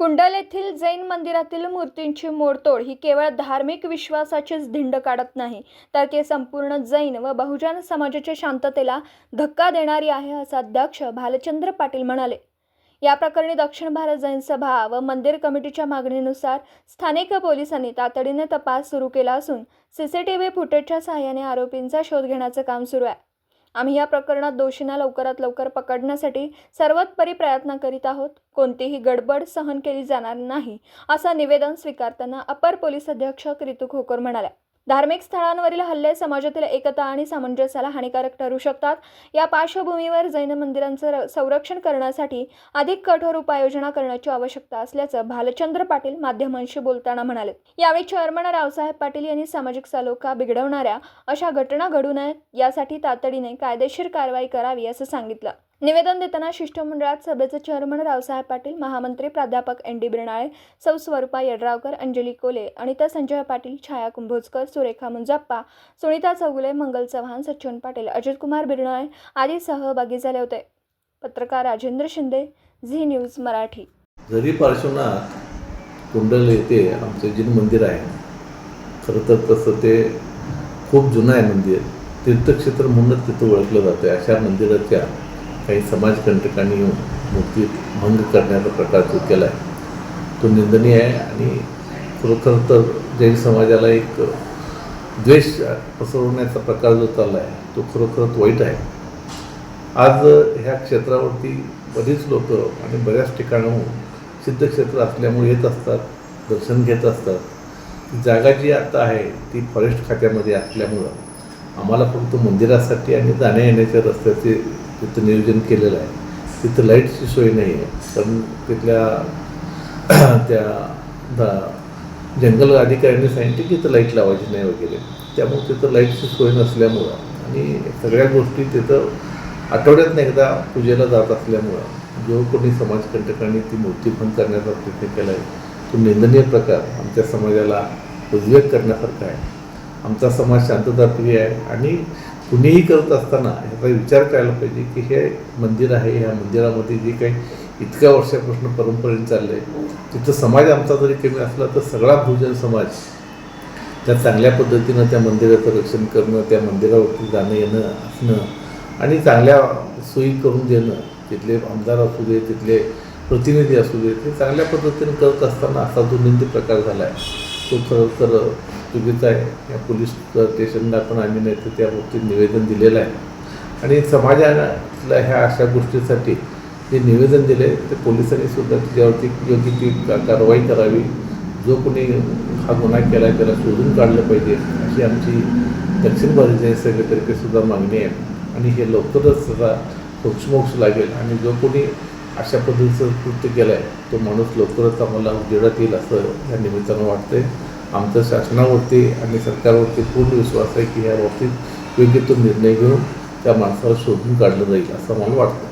कुंडल येथील जैन मंदिरातील मूर्तींची मोडतोड ही केवळ धार्मिक विश्वासाचीच धिंड काढत नाही तर ते संपूर्ण जैन व बहुजन समाजाच्या शांततेला धक्का देणारी आहे असं अध्यक्ष भालचंद्र पाटील म्हणाले. या प्रकरणी दक्षिण भारत जैन सभा व मंदिर कमिटीच्या मागणीनुसार स्थानिक पोलिसांनी तातडीने तपास सुरू केला असून सीसीटीव्ही फुटेजच्या सहाय्याने आरोपींचा शोध घेण्याचं काम सुरू आहे. आम्ही या प्रकरणात दोषींना लवकरात लवकर पकडण्यासाठी सर्वतपरी प्रयत्न करीत आहोत. कोणतीही गडबड सहन केली जाणार नाही असं निवेदन स्वीकारताना अपर पोलीस अधीक्षक रितू खोकर म्हणाल्या. धार्मिक स्थळांवरील हल्ले समाजातील एकता आणि सामंजस्याला हानिकारक ठरू शकतात. या पार्श्वभूमीवर जैन मंदिरांचं र- संरक्षण करण्यासाठी अधिक कठोर उपाययोजना करण्याची आवश्यकता असल्याचं भालचंद्र पाटील माध्यमांशी बोलताना म्हणाले. यावेळी चेअरमन रावसाहेब पाटील यांनी सामाजिक सलोखा बिघडवणाऱ्या अशा घटना घडू नयेत यासाठी तातडीने कायदेशीर कारवाई करावी असं सांगितलं. निवेदन देताना शिष्टमंडळात सभेचे चेअरमन रावसाहेब पाटील महामंत्री प्राध्यापक एन डी बिरनाळे सौ स्वरूपा यड्रावकर अंजली कोले अनिता संजय पाटील छाया कुंभोजकर सुरेखा मुंजाप्पा सुनीता चौगुले मंगल चव्हाण सचिन पाटील अजित कुमार आदी सहभागी झाले होते. पत्रकार राजेंद्र शिंदे झी न्यूज मराठी. जरी पार्श्वनाथ कुंडल येथे आमचे जिन मंदिर आहे खरं तर तसं ते खूप जुनं आहे मंदिर. तीर्थक्षेत्र म्हणूनच तिथं ओळखलं जातं अशा मंदिराच्या काही समाजकंटकांनी येऊन मूर्ती भंग करण्याचा प्रकार जो केला आहे तो निंदनीय आहे आणि खरोखर तर जैन समाजाला एक द्वेष पसरवण्याचा प्रकार जो चालला आहे तो खरोखरच वाईट आहे. आज ह्या क्षेत्रावरती बरीच लोक आणि बऱ्याच ठिकाणाहून सिद्धक्षेत्र असल्यामुळे येत असतात दर्शन घेत असतात. ती जागा जी आता आहे ती फॉरेस्ट खात्यामध्ये असल्यामुळं आम्हाला फक्त मंदिरासाठी आणि जाण्या येण्याच्या रस्त्याचे तिथं नियोजन केलेलं आहे. तिथं लाईटची सोय नाही आहे. कारण तिथल्या त्या दा- जंगल अधिकाऱ्यांनी सांगितले की तिथं लाइट लावायची नाही वगैरे. त्यामुळे तिथं लाईटची सोय नसल्यामुळं आणि सगळ्या गोष्टी तिथं आठवड्यात एकदा पूजेला जात असल्यामुळं जो कोणी समाजकंटकांनी ती मूर्ती पण करण्याचा प्रयत्न केला आहे तो निंदनीय प्रकार आमच्या समाजाला उद्वेग करण्यासारखा आहे. आमचा समाज शांतताप्रिय आहे आणि कुणीही करत असताना ह्याचा विचार करायला पाहिजे की हे मंदिर आहे ह्या मंदिरामध्ये जे काही इतक्या वर्षापासून परंपरेने चाललं आहे तिथं समाज आमचा जरी कमी असला तर सगळा बहुजन समाज त्या चांगल्या पद्धतीनं त्या मंदिराचं रक्षण करणं त्या मंदिरावरती जाणं येणं असणं आणि चांगल्या सोयी करून देणं तिथले आमदार असू दे तिथले प्रतिनिधी असू दे ते चांगल्या पद्धतीनं करत असताना असा जो निंद प्रकार झाला आहे तो खरं तर चुकीचा आहे. या पोलीस स्टेशनला पण आम्ही नाही तर त्या बाबतीत निवेदन दिलेलं आहे. आणि समाजाला ह्या अशा गोष्टीसाठी जे निवेदन दिले ते पोलिसांनी सुद्धा त्याच्यावरती योग्य ती का- कारवाई करावी. जो कोणी हा गुन्हा केला आहे त्याला शोधून काढलं पाहिजे अशी आमची दक्षिण भारतीय सेवेतर्फे सुद्धा मागणी आहे. आणि हे लवकरच त्याचा मोक्ष लागेल. आणि जो कोणी अशा पद्धतीचं कृत्य केलं आहे तो माणूस लवकरच आम्हाला उजेडात येईल असं या निमित्तानं वाटतंय. आमचं शासनावरती आणि सरकारवरती पूर्ण विश्वास आहे की ह्या बाबतीत योग्य तो निर्णय घेऊन त्या माणसाला शोधून काढलं जाईल असं मला वाटतं